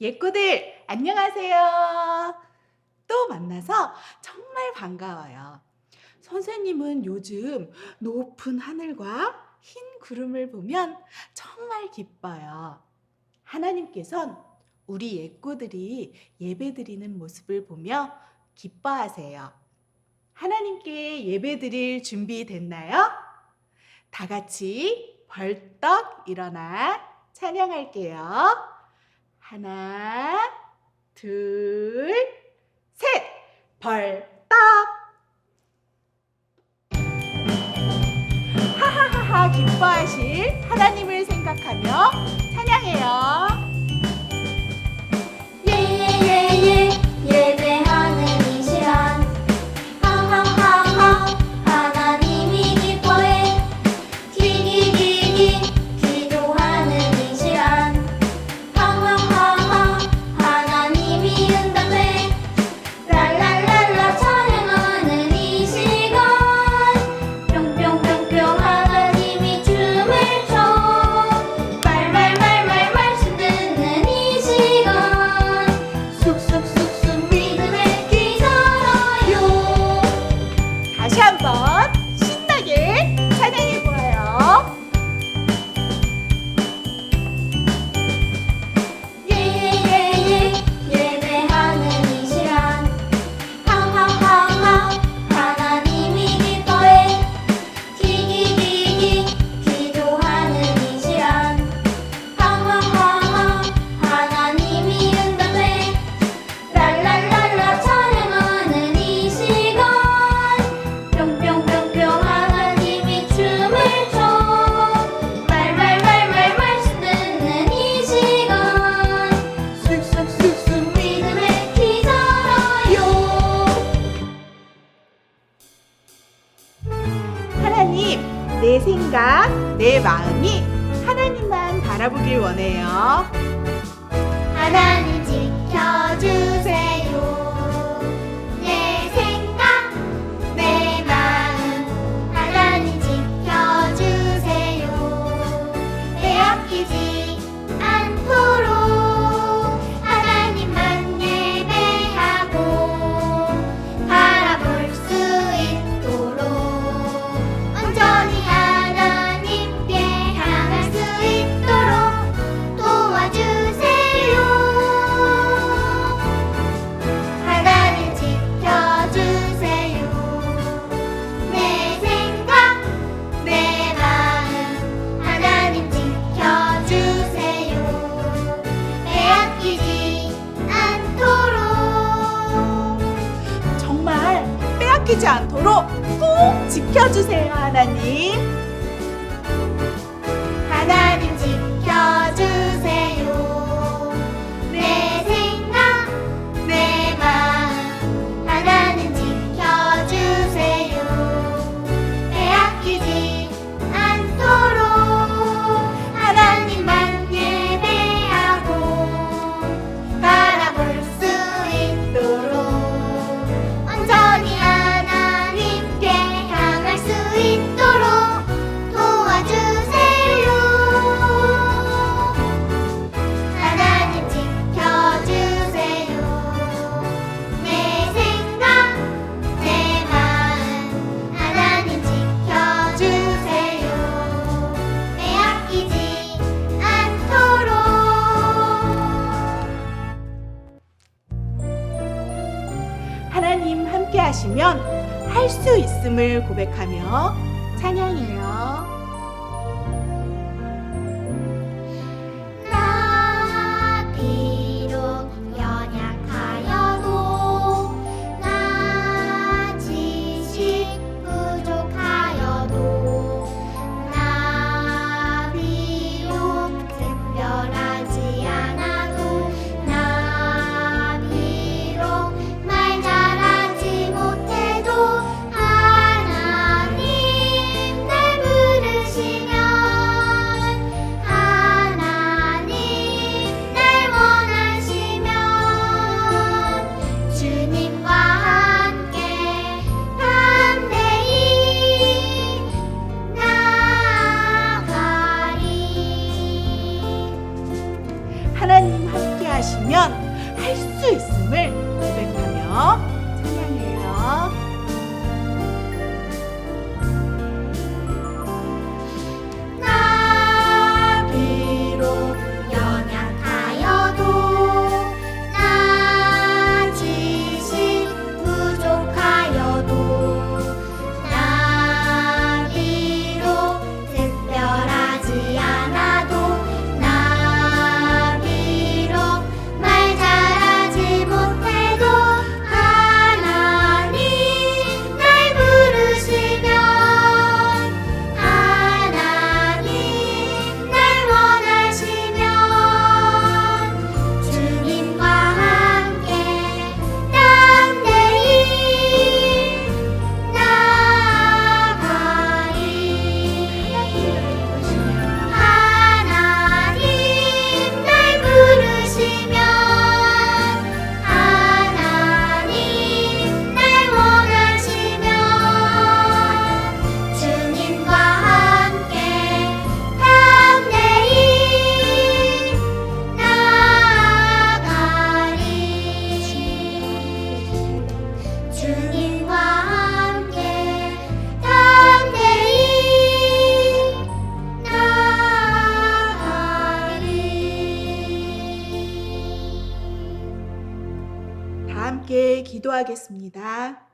예꼬들 안녕하세요. 또 만나서 정말 반가워요. 선생님은 요즘 높은 하늘과 흰 구름을 보면 정말 기뻐요. 하나님께선 우리 예꼬들이 예배드리는 모습을 보며 기뻐하세요. 하나님께 예배드릴 준비 됐나요? 다 같이 벌떡 일어나 찬양할게요. 하나, 둘, 셋. 벌떡. 하하하하 기뻐하실 하나님을 생각하며 찬양해요. 내 생각, 내 마음이 하나님만 바라보길 원해요. 하나님. 않도록 꼭 지켜주세요, 하나님. 하나님 지켜주세요. 하시면 할 수 있음을 고백하며 찬양해요. 하나님 함께 하시면 할 수 있음을 고백하며 함께 기도하겠습니다.